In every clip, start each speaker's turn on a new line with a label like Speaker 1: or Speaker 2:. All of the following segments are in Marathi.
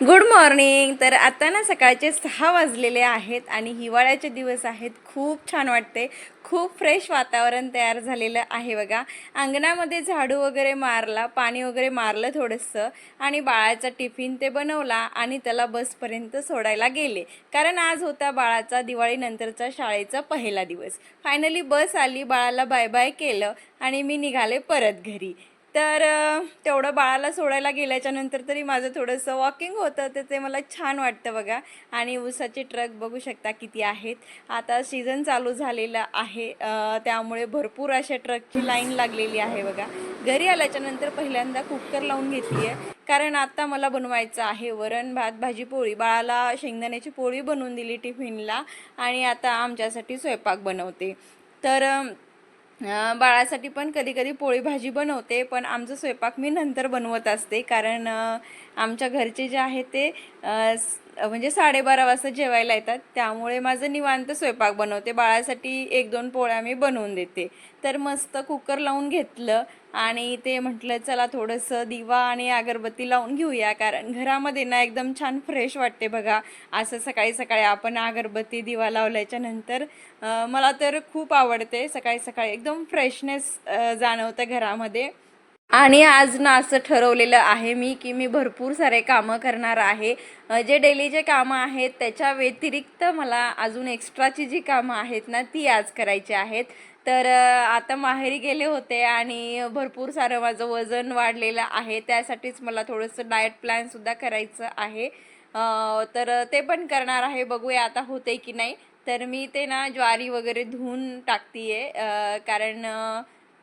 Speaker 1: गुड मॉर्निंग तर आता ना सकाळचे सहा वाजलेले आहेत आणि हिवाळ्याचे दिवस आहेत. खूप छान वाटते. खूप फ्रेश वातावरण तयार झालेलं आहे बघा. अंगणामध्ये झाडू वगैरे मारला पाणी वगैरे मारलं थोडंसं आणि बाळाचा टिफिन ते बनवला आणि त्याला बसपर्यंत सोडायला गेले. कारण आज होता बाळाचा दिवाळीनंतरचा शाळेचा पहिला दिवस. फायनली बस आली बाळाला बाय बाय केलं आणि मी निघाले परत घरी. तर तेवढं बाळाला सोडायला गेल्याच्यानंतर तरी माझं थोडंसं वॉकिंग होतं तर ते मला छान वाटतं बघा. आणि ऊसाचे ट्रक बघू शकता किती आहेत. आता सीझन चालू झालेलं आहे त्यामुळे भरपूर अशा ट्रकची लाईन लागलेली आहे बघा. घरी आल्याच्यानंतर पहिल्यांदा कुकर लावून घेतली आहे. कारण आता मला बनवायचं आहे. वरण भात भाजी पोळी. बाळाला शेंगदाण्याची पोळी बनवून दिली टिफिनला. आणि आता आमच्यासाठी स्वयंपाक बनवते. तर बाळासाठी पण कधी कधी पोळी भाजी बनवते पण आमचं स्वयंपाक मी नंतर बनवत असते. कारण आमच्या घरचे जे आहे ते म्हणजे साडेबारा वाजता जेवायला येतात. त्यामुळे माझं निवांत स्वयंपाक बनवते. बाळासाठी एक दोन पोळ्या मी बनवून देते. तर मस्त कुकर लावून घेतलं आणि ते म्हटलं चला थोडंसं दिवा आणि अगरबत्ती लावून घेऊया. कारण घरामध्ये ना एकदम छान फ्रेश वाटते बघा. असं सकाळी सकाळी आपण अगरबत्ती दिवा लावल्याच्या नंतर मला तर खूप आवडते सकाळी सकाळी एकदम फ्रेशनेस जाणवतं घरामध्ये. आणि आज ना असं ठरवलेलं आहे मी की मी भरपूर सारे कामं करणार आहे. अ, जे डेलीचे कामं आहेत त्याच्या व्यतिरिक्त मला अजून एक्स्ट्राची जी कामं आहेत ना ती आज करायची आहेत. तर आता माहेरी गेले होते आणि भरपूर सारं माझं वजन वाढलेलं आहे. त्यासाठीच मला थोडंसं डाएट प्लॅनसुद्धा करायचं आहे. तर ते पण करणार आहे. बघूया आता होते की नाही. तर मी ते ना ज्वारी वगैरे धुवून टाकते आहे कारण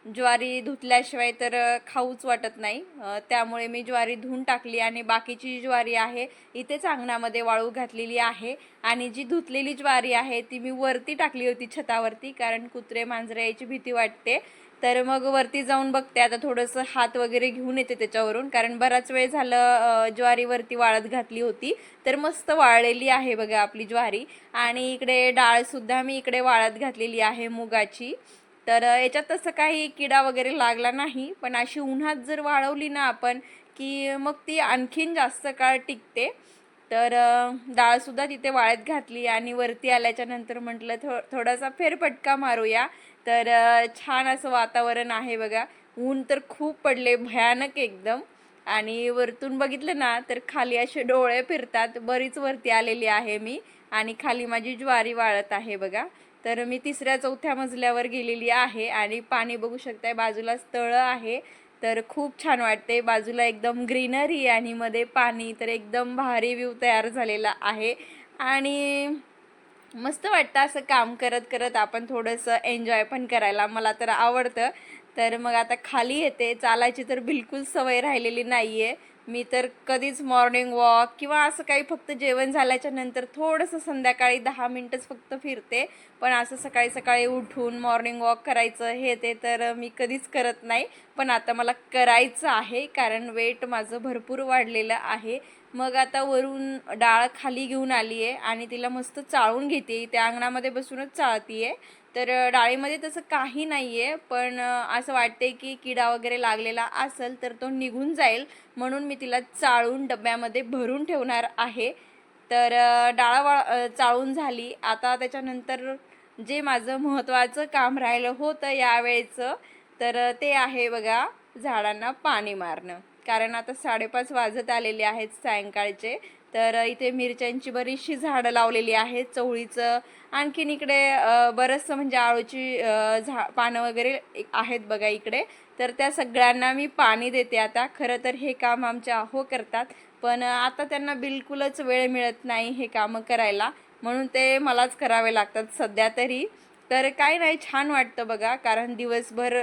Speaker 1: ज्वारी धुतल्याशिवाय तर खाऊच वाटत नाही. त्यामुळे मी ज्वारी धुवून टाकली आणि बाकीची जी ज्वारी आहे इथेच अंगणामध्ये वाळू घातलेली आहे. आणि जी धुतलेली ज्वारी आहे ती मी वरती टाकली होती छतावरती कारण कुत्रे मांजरे यायची भीती वाटते. तर मग वरती जाऊन बघते आता थोडंसं हात वगैरे घेऊन येते त्याच्यावरून. कारण बराच वेळ झालं ज्वारीवरती वाळत घातली होती. तर मस्त वाळलेली आहे बघा आपली ज्वारी. आणि इकडे डाळसुद्धा मी इकडे वाळत घातलेली आहे मुगाची. तर याच्यात तसं काही किडा वगैरे लागला नाही. पण अशी उन्हात जर वाळवली ना आपण की मग ती आणखीन जास्त काळ टिकते. तर डाळसुद्धा तिथे वाळत घातली आणि वरती आल्याच्यानंतर म्हटलं थो थोडासा फेरफटका मारूया. तर छान असं वातावरण आहे बघा. ऊन तर खूप पडले भयानक एकदम. आणि वरतून बघितलं ना तर खाली असे डोळे फिरतात. बरीच वरती आलेली आहे मी आणि खाली माझी ज्वारी वाळत आहे बघा. तर मी तिसऱ्या चौथ्या मजल्यावर गेलेली आहे आणि पाणी बघू शकताय बाजूलाच तळं आहे. तर खूप छान वाटते. बाजूला एकदम ग्रीनरी आणि मध्ये पाणी तर एकदम भारी व्ह्यू तयार झालेला आहे. आणि मस्त वाटतं असं काम करत करत आपण थोडंसं एन्जॉय पण करायला. मला तर आवडतं. तर मग आता खाली येते. चालायची तर बिलकुल सवय राहिलेली नाही आहे मी तर कधीच मॉर्निंग वॉक किंवा असं काही फक्त जेवण झाल्याच्यानंतर थोडंसं संध्याकाळी दहा मिनटंच फक्त फिरते. पण असं सकाळी सकाळी उठून मॉर्निंग वॉक करायचं हे ते तर मी कधीच करत नाही. पण आता मला करायचं आहे कारण वेट माझं भरपूर वाढलेलं आहे. मग आता वरून डाळ खाली घेऊन आली आहे आणि तिला मस्त चाळून घेते त्या अंगणामध्ये बसूनच चाळती आहे तर डाळीमध्ये तसं काही नाही आहे पण असं वाटते की किडा वगैरे लागलेला असेल तर तो निघून जाईल. म्हणून मी तिला चाळून डब्यामध्ये भरून ठेवणार आहे. तर डाळा डाळ वा चाळून झाली. आता त्याच्यानंतर जे माझं महत्त्वाचं काम राहिलं होतं यावेळेचं तर ते आहे बघा झाडांना पाणी मारणं. कारण आता साडेपाच वाजत आलेले आहेत सायंकाळचे. तर इथे मिरच्यांची बरीचशी झाडं लावलेली आहेत चवळीचं. आणखीन इकडे बरंचसं म्हणजे आळूची झा पानं वगैरे आहेत बघा इकडे. तर त्या सगळ्यांना मी पाणी देते आता. खरं तर हे काम आमच्या आहो करतात पण आता त्यांना बिलकुलच वेळ मिळत नाही हे कामं करायला. म्हणून ते मलाच करावे लागतात सध्या तरी. तर काय नाही छान वाटतं बघा कारण दिवसभर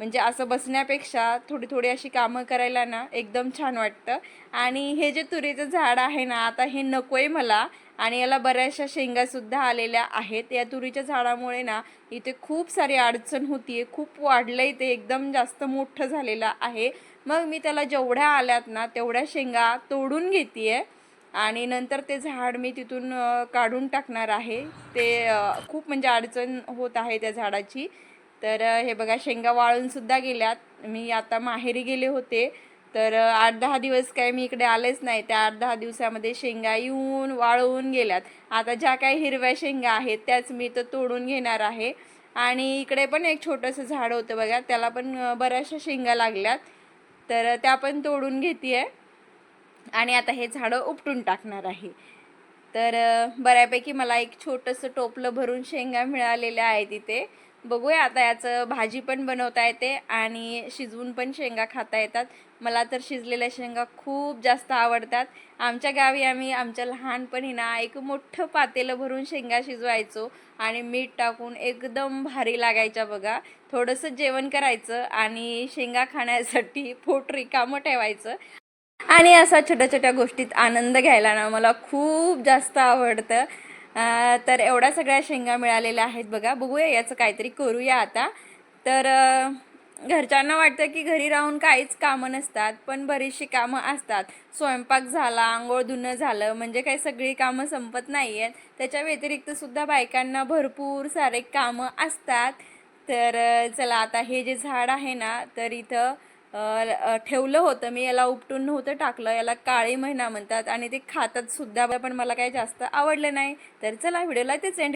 Speaker 1: म्हणजे असं बसण्यापेक्षा थोडी थोडी अशी कामं करायला ना एकदम छान वाटतं. आणि हे जे तुरीचं झाड आहे ना आता हे नको आहे मला. आणि याला बऱ्याचशा शेंगासुद्धा आलेल्या आहेत. या तुरीच्या झाडामुळे ना इथे खूप सारी अडचण होती आहे खूप वाढलं आहे ते. एकदम जास्त मोठं झालेलं आहे. मग मी त्याला जेवढ्या आल्यात ना तेवढ्या शेंगा तोडून घेते आहे आणि नंतर ते झाड मी तिथून काढून टाकणार आहे. ते खूप म्हणजे अडचण होत आहे त्या झाडाची. तर हे बघा शेंगा वाळून सुद्धा गेल्यात. मी आता माहेरी गेले होते. तर आठ दहा दिवस काय मी इकडे आलेच नाही. त्या आठ दहा दिवसामध्ये शेंगा येऊन वाळवून गेल्यात. आता ज्या काही हिरव्या शेंगा आहेत त्याच मी तर तोडून घेणार आहे. आणि इकडे पण एक छोटंसं झाड होतं बघा. त्याला पण बऱ्याचशा शेंगा लागल्यात. तर त्या पण तोडून घेते आहे आणि आता हे झाडं उपटून टाकणार आहे. तर बऱ्यापैकी मला एक छोटंसं टोपलं भरून शेंगा मिळालेल्या आहेत इथे. बघूया आता याचं भाजी पण बनवता येते आणि शिजवून पण शेंगा खाता येतात. मला तर शिजलेल्या शेंगा खूप जास्त आवडतात. आमच्या गावी आम्ही आमच्या लहानपणी ना एक मोठं पातेलं भरून शेंगा शिजवायचो आणि मीठ टाकून एकदम भारी लागायच्या बघा. थोडंसं जेवण करायचं आणि शेंगा खाण्यासाठी पोट रिकामं ठेवायचं. आणि असा छोट्या छोट्या गोष्टीत आनंद घ्यायला ना मला खूप जास्त आवडतं. तर एवढ्या सगळ्या शेंगा मिळालेल्या आहेत बघा. बघूया याचं काहीतरी करूया आता. तर घरच्यांना वाटतं की घरी राहून काहीच कामं नसतात पण बरीचशी कामं असतात. स्वयंपाक झाला आंघोळ धुणं झालं म्हणजे काही सगळी कामं संपत नाही आहेत त्याच्या व्यतिरिक्तसुद्धा बायकांना भरपूर सारे कामं असतात. तर चला आता हे जे झाड आहे ना तर इथं ठेवलं होतं मी याला उपटून नव्हतं टाकलं याला काळी महिना म्हणतात आणि ते खातात सुद्धा पण मला काही जास्त आवडलं नाही. तर चला व्हिडिओला तेच एंड